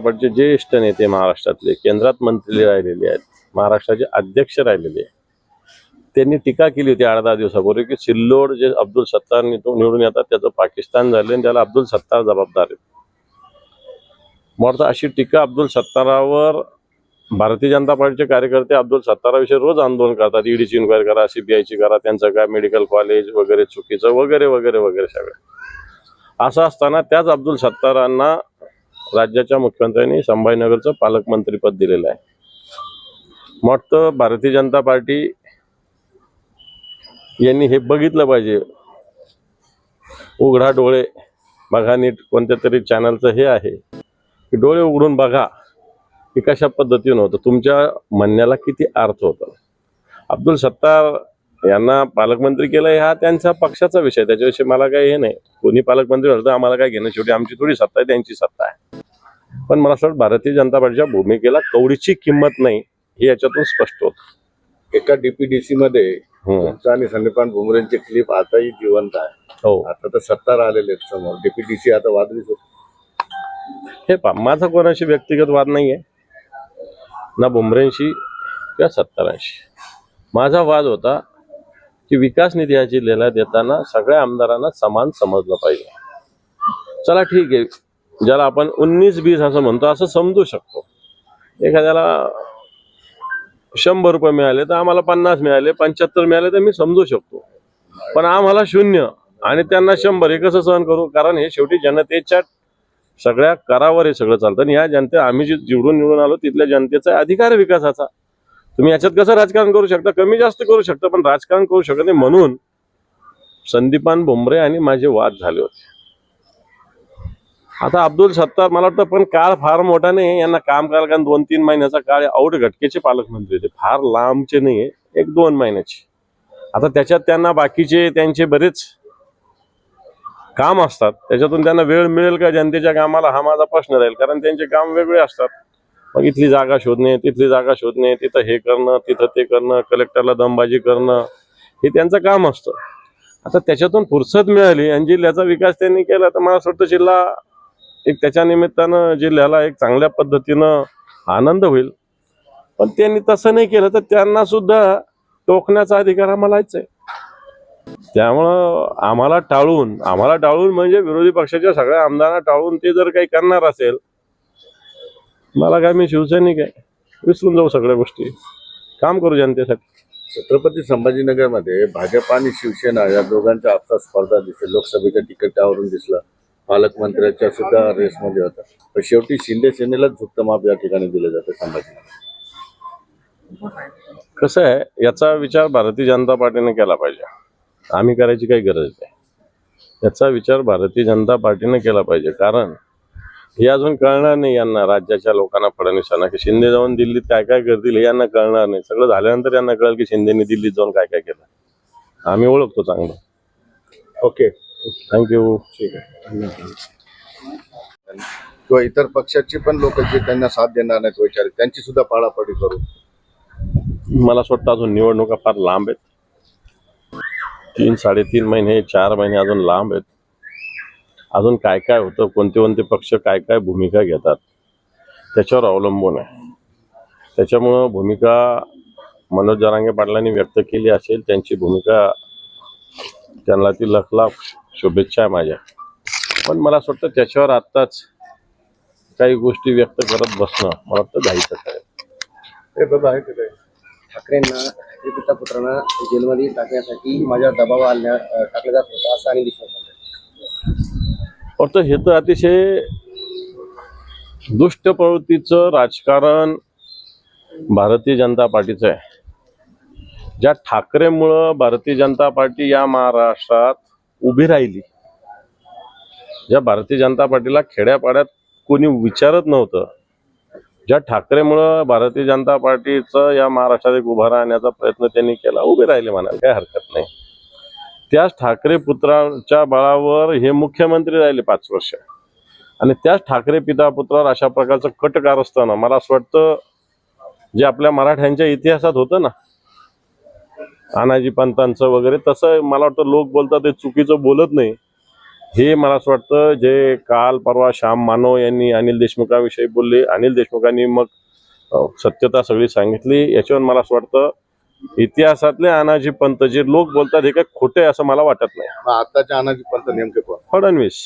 जनता ज्येष्ठ नेते महाराष्ट्रातले केंद्रात मंत्री राहिलेले आहेत महाराष्ट्राचे अध्यक्ष राहिलेले आहेत. त्यांनी टीका केली होती आठ दहा दिवसापूर्वी की सिल्लोड जे अब्दुल सत्तार निवडून येतात त्याचं पाकिस्तान झालं आणि त्याला अब्दुल सत्तार जबाबदार आहेत. मला अशी टीका अब्दुल सत्तारावर भारतीय जनता पार्टीचे कार्यकर्ते अब्दुल सत्ताराविषयी रोज आंदोलन करतात. ईडीची इन्क्वायरी करा सीबीआयची करा त्यांचं काय मेडिकल कॉलेज वगैरे चुकीचं वगैरे वगैरे वगैरे सगळं. असं असताना त्याच अब्दुल सत्तारांना राज्याच्या मुख्यमंत्र्यांनी संभाजीनगरचं पालकमंत्रीपद दिलेलं आहे. मग तर भारतीय जनता पार्टी यांनी हे बघितलं पाहिजे. उघडा डोळे बघा नीट कोणत्या तरी चॅनलचं हे आहे. की डोळे उघडून बघा की कशा पद्धतीनं होतं. तुमच्या म्हणण्याला किती अर्थ होता. अब्दुल सत्तार यांना पालकमंत्री केलं हा त्यांच्या पक्षाचा विषय. त्याच्याविषयी मला काही हे नाही. कोणी पालकमंत्री झालं तर आम्हाला काय घेणं शेवटी आमची थोडी सत्ता आहे त्यांची सत्ता आहे. पण मला असं वाटतं भारतीय जनता पार्टीच्या भूमिकेला कवडीची किंमत नाही हे याच्यातून स्पष्ट होत. एका डीपीडीसी मध्ये आणि संदीपान भुमरेंचे क्लिप आताही जिवंत आहे. हो. आता तर सत्तार आलेले आहेत समोर. डीपीडीसी आता वादळी हे पा माझा कोणाशी व्यक्तिगत वाद नाही आहे ना बुमरेंशी किंवा सत्तारांशी. माझा वाद होता की विकास निधी हा जिल्ह्याला देताना सगळ्या आमदारांना समान समजलं पाहिजे. चला ठीक आहे ज्याला आपण उन्नीस बीस असं म्हणतो असं समजू शकतो. एखाद्याला शंभर रुपये मिळाले तर आम्हाला पन्नास मिळाले पंच्याहत्तर मिळाले तर मी समजू शकतो. पण आम्हाला शून्य आणि त्यांना शंभर हे कसं सहन करू? कारण हे शेवटी जनतेच्या सगळ्या करावर हे सगळं चालतं आणि या जनते आम्ही जी निवडून निवडून आलो तिथल्या जनतेचा अधिकार विकासाचा. तुम्ही याच्यात कसं राजकारण करू शकता? कमी जास्त करू शकता पण राजकारण करू शकत नाही म्हणून संदीपान भुमरे आणि माझे वाद झाले होते. आता अब्दुल सत्तार मला वाटतं पण काळ फार मोठा नाही यांना काम करायला कारण दोन तीन महिन्याचा काळ आऊट घटकेचे पालकमंत्री होते. फार लांबचे नाहीये. एक दोन महिन्याचे. आता त्याच्यात त्यांना बाकीचे त्यांचे बरेच काम असतात. त्याच्यातून त्यांना वेळ मिळेल का? जनतेच्या कामाला हा माझा प्रश्न राहील. कारण त्यांचे काम वेगळे असतात. मग इथली जागा शोधणे तिथली जागा शोधणे तिथं हे करणं तिथं ते करणं कलेक्टरला दमबाजी करणं हे त्यांचं काम असतं. आता त्याच्यातून फुरसत मिळाली आणि जिल्ह्याचा विकास त्यांनी केला तर मला असं वाटतं जिल्हा एक त्याच्या निमित्तानं जिल्ह्याला एक चांगल्या पद्धतीनं आनंद होईल. पण त्यांनी तसं नाही केलं तर त्यांना सुद्धा टोकण्याचा अधिकार आम्हालाच आहे. त्यामुळं आम्हाला टाळून आम्हाला टाळून म्हणजे विरोधी पक्षाच्या सगळ्या आमदारांना टाळून ते जर काही करणार असेल मला काय मी शिवसैनिक आहे. विसरून जाऊ सगळ्या गोष्टी. काम करू जनतेसाठी. छत्रपती संभाजीनगरमध्ये भाजप आणि शिवसेना या दोघांच्या आपसात स्पर्धा दिसते लोकसभेच्या तिकिटावरून दिसलं. पालकमंत्र्याच्या सुद्धा रेसमध्ये होता. पण शेवटी शिंदे सेनेलाच झुकतं माप या ठिकाणी दिलं जातं संभाजीनगर कसं आहे याचा विचार भारतीय जनता पार्टीने केला पाहिजे. आम्ही करायची काही गरज नाही. याचा विचार भारतीय जनता पार्टीने केला पाहिजे. कारण हे अजून कळणार नाही यांना राज्याच्या लोकांना फडणवीसांना की शिंदे जाऊन दिल्लीत काय काय करतील हे यांना कळणार नाही. सगळं झाल्यानंतर यांना कळेल की शिंदेने दिल्लीत जाऊन काय काय केलं. आम्ही ओळखतो चांगलं. ओके. थँक्यू ठीक आहे. किंवा इतर पक्षाची पण लोक जे त्यांना साथ देणार नाहीत विचार त्यांची सुद्धा पाडापाडी करू. मला असं वाटतं अजून निवडणुका फार लांब आहेत. तीन साडेतीन महिने चार महिने अजून लांब आहेत. अजून काय काय होतं कोणते कोणते पक्ष काय काय भूमिका घेतात त्याच्यावर अवलंबून आहे. त्याच्यामुळं भूमिका मनोज जरांगे पाटलांनी व्यक्त केली असेल त्यांची भूमिका त्यांना ती लख लाख शुभेच्छा आहे माझ्या. पण मला असं वाटतं त्याच्यावर आत्ताच काही गोष्टी व्यक्त करत बसणं मला वाटतं घाईचं आहे. हे आहे ठाकरेंना ठाकरे पुत्रांना जेलमध्ये टाकण्यासाठी माझ्या दबाव आणण्या टाकला जात होता असं आणि दिसत फक्त हे तर अतिशय दुष्ट प्रवृत्तीचं राजकारण भारतीय जनता पार्टीचं आहे. ज्या ठाकरेमुळं भारतीय जनता पार्टी या महाराष्ट्रात उभी राहिली ज्या भारतीय जनता पार्टीला खेड्यापाड्यात कोणी विचारत नव्हतं ज्या ठाकरेमुळं भारतीय जनता पार्टीचं या महाराष्ट्रात एक उभा राहण्याचा प्रयत्न त्यांनी केला उभे राहिले म्हणाल काही हरकत नाही. त्याच ठाकरे पुत्राच्या बळावर हे मुख्यमंत्री राहिले पाच वर्ष. आणि त्याच ठाकरे पिता पुत्रावर अशा प्रकारचं कटकार असताना मला असं वाटतं जे आपल्या मराठ्यांच्या इतिहासात होतं ना अनाजी पंतांचं वगैरे तसं मला वाटतं लोक बोलतात ते चुकीचं बोलत नाही. हे मला असं वाटतं जे काल परवा श्याम मानव यांनी अनिल देशमुखाविषयी बोलले अनिल देशमुखांनी मग सत्यता सगळी सांगितली. याच्यावर मला असं वाटतं इतिहासातले अनाजी पंत जे लोक बोलतात हे काही खोटे असं मला वाटत नाही. मग आताच्या अनाजी पंत नेमके कोण? फडणवीस.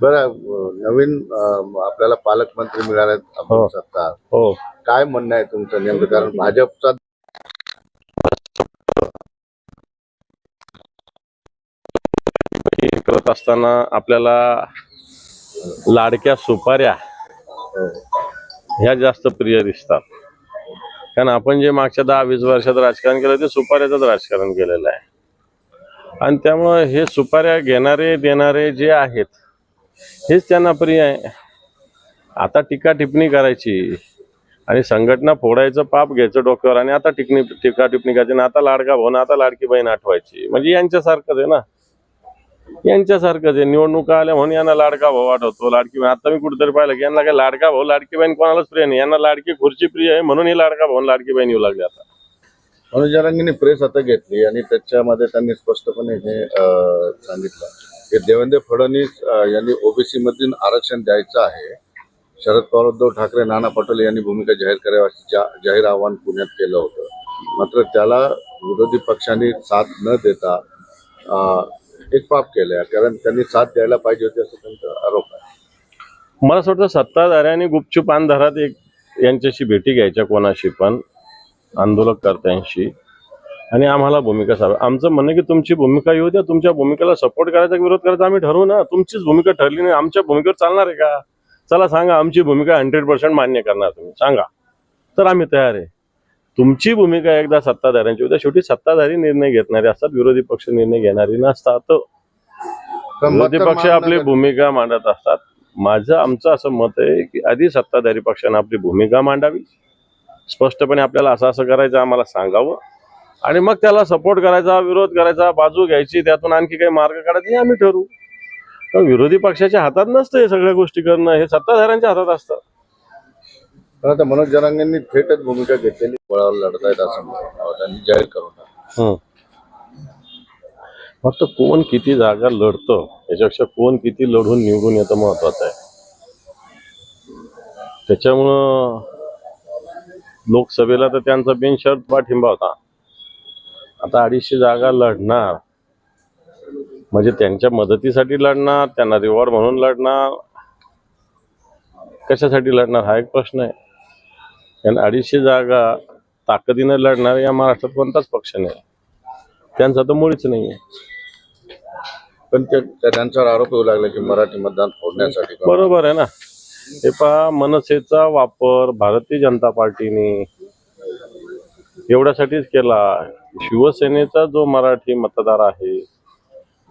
बरं नवीन अं, आपल्याला पालकमंत्री अब्दुल हो. सत्तार. हो. काय म्हणणं आहे तुमचं नेमकं? कारण भाजपचा हे करत असताना आपल्याला लाडक्या सुपाऱ्या ह्या जास्त प्रिय दिसतात. कारण आपण जे मागच्या दहा वीस वर्षात राजकारण केलं ते सुपाऱ्याचंच राजकारण केलेलं आहे. आणि त्यामुळं हे सुपाऱ्या घेणारे देणारे जे आहेत हेच त्यांना प्रिय आहे. आता टीका टिप्पणी करायची आणि संघटना फोडायचं पाप घ्यायचं डोक्यावर आणि आता टिकणी टीका टिप्पणी करायची ना आता लाडका भाऊ आता लाडकी बहीण आठवायची. म्हणजे यांच्यासारखंच आहे ना. यांच्यासारखंच आहे निवडणुका आल्या म्हणून यांना लाडका भाऊ आठवतो लाडकी आता मी कुठेतरी पाहिलं की यांना काय लाडका भाऊ लाडकी बहीण कोणालाच प्रिय नाही. यांना लाडकी खुर्ची प्रिय आहे म्हणून ही लाडका भाऊ लाडकी बहीण येऊ लागली आता. मनोजरांगीने प्रेस आता घेतली आणि त्याच्यामध्ये त्यांनी स्पष्टपणे हे सांगितलं की देवेंद्र फडणवीस यांनी ओबीसी मधून आरक्षण द्यायचं आहे. शरद पवार उद्धव ठाकरे नाना पटोले यांनी भूमिका जाहीर करावी जा, जाहीर आवाहन पुण्यात केलं होतं. मात्र त्याला विरोधी पक्षांनी साथ न देता एक पाप केलंय कारण त्यांनी साथ द्यायला पाहिजे होती असं त्यांचा आरोप आहे. मला असं वाटतं सत्ताधाऱ्यांनी गुपचूप अंधारात एक यांच्याशी भेटी घ्यायच्या कोणाशी पण आंदोलकर्त्यांशी आणि आम्हाला भूमिका साहेब आमचं म्हणणं की तुमची भूमिका येऊ द्या तुमच्या भूमिकेला सपोर्ट करायचा विरोध करायचा आम्ही ठरवू ना. तुमचीच भूमिका ठरली नाही आमच्या भूमिकेवर चालणार आहे का? चला सांगा आमची भूमिका हंड्रेड पर्सेंट मान्य करणार तुम्ही. सांगा. तर आम्ही तयार आहे. तुमची भूमिका एकदा सत्ताधाऱ्यांची होत्या शेवटी सत्ताधारी निर्णय घेणारे असतात विरोधी पक्ष निर्णय घेणारी नसतात. विरोधी पक्ष आपली भूमिका मांडत असतात. माझं आमचं असं मत आहे की आधी सत्ताधारी पक्षानं आपली भूमिका मांडावी. स्पष्टपणे आपल्याला असं असं करायचं आम्हाला सांगावं. आणि मग त्याला सपोर्ट करायचा विरोध करायचा बाजू घ्यायची त्यातून आणखी काही मार्ग काढायचे हे आम्ही ठरवू. विरोधी पक्षाच्या हातात नसतं हे सगळ्या गोष्टी करणं हे सत्ताधाऱ्यांच्या हातात असतं. पण आता मनोज जरांगेंनी थेटच भूमिका घेतलेली. बळावर लढत आहेत असं त्यांनी जाहीर करून टाकलं. हं. फक्त कोण किती जागा लढतं याच्यापेक्षा कोण किती लढून निवडून येतं महत्वाचं आहे. त्याच्यामुळं लोकसभेला तर त्यांचा बिनशर्त पाठिंबा होता. आता अडीचशे जागा लढणार म्हणजे त्यांच्या मदतीसाठी लढणार त्यांना रिवॉर्ड म्हणून लढणार. कशासाठी लढणार हा एक प्रश्न आहे. कारण अडीचशे जागा ताकदीनं लढणार या महाराष्ट्रात कोणताच पक्ष नाही. त्यांचा तर मुळीच नाही आहे पण त्या- त्यांच्यावर आरोप येऊ लागला की मराठी मतदान फोडण्यासाठी बरोबर आहे ना. हे पहा मनसेचा वापर भारतीय जनता पार्टीने एवढ्यासाठीच केला. शिवसेनेचा जो मराठी मतदार आहे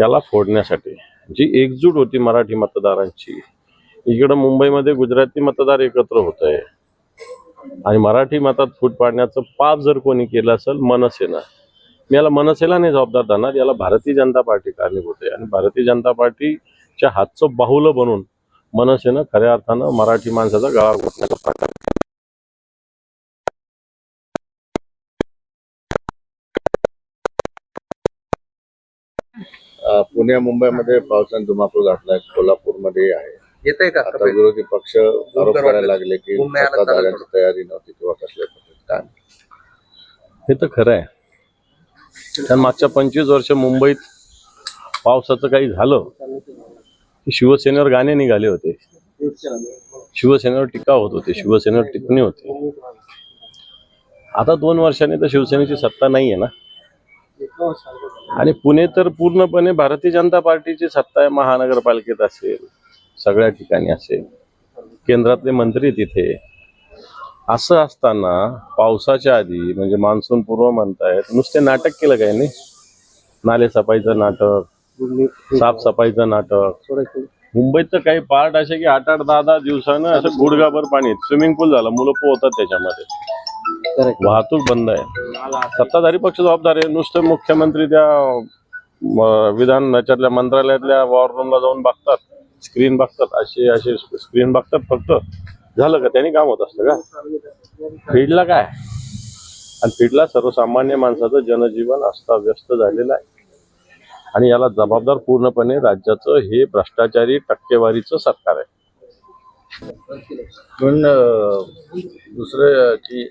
याला फोडण्यासाठी. जी एकजूट होती मराठी मतदारांची इकडं मुंबईमध्ये गुजराती मतदार एकत्र होत आहे आणि मराठी मतात फूट पाडण्याचं पाप जर कोणी केलं असेल मनसेना मी याला मनसेला नाही जबाबदार धरणार याला भारतीय जनता पार्टी कारणीभूत आहे. आणि भारतीय जनता पार्टीच्या हातचं बाहुलं बनून मनसेनं खऱ्या अर्थानं मराठी माणसाचा गळा घोटण्याचा प्रकार. पुणे मुंबईमध्ये पावसाने धुमाकूळ घातलाय कोल्हापूरमध्ये आहे. येतंय का? आता विरोधी पक्ष आरोप करायला लागले की तयारी नव्हती किंवा कसल्या काय? हे तर खरं आहे. कारण मागच्या पंचवीस वर्ष मुंबईत पावसाचं काही झालं की शिवसेनेवर गाणे निघाले होते. शिवसेनेवर टीका होत होती शिवसेनेवर टिप्पणी होती. आता दोन वर्षांनी तर शिवसेनेची सत्ता नाही आहे ना. आणि पुणे तर पूर्णपणे भारतीय जनता पार्टीची सत्ता आहे महानगरपालिकेत असेल सगळ्या ठिकाणी असेल केंद्रातले मंत्री तिथे. असं असताना पावसाच्या आधी म्हणजे मान्सून पूर्व म्हणतायत नुसते नाटक केलं काय नाही नाले सफाईचं नाटक साफसफाईचं नाटक. मुंबईत तर काही पार्ट असे की आठ आठ दहा दहा दिवसानं असं गुडघाभर पाणी स्विमिंग पूल झालं मुलं पोहतात त्याच्यामध्ये. वाहतूक बंद आहे. सत्ताधारी पक्ष जबाबदार आहे नुसतं मुख्यमंत्री त्या विधान याच्यातल्या मंत्रालयातल्या वॉर रूमला जाऊन बघतात. स्क्रीन बघतात असे असे स्क्रीन बघतात फक्त झालं का? त्यांनी काम होत असतं का? फीडला काय? आणि फीडला सर्वसामान्य माणसाचं जनजीवन अस्ताव्यस्त झालेलं आहे. आणि याला जबाबदार पूर्णपणे राज्याचं हे भ्रष्टाचारी टक्केवारीचं सरकार आहे. पण दुसरं की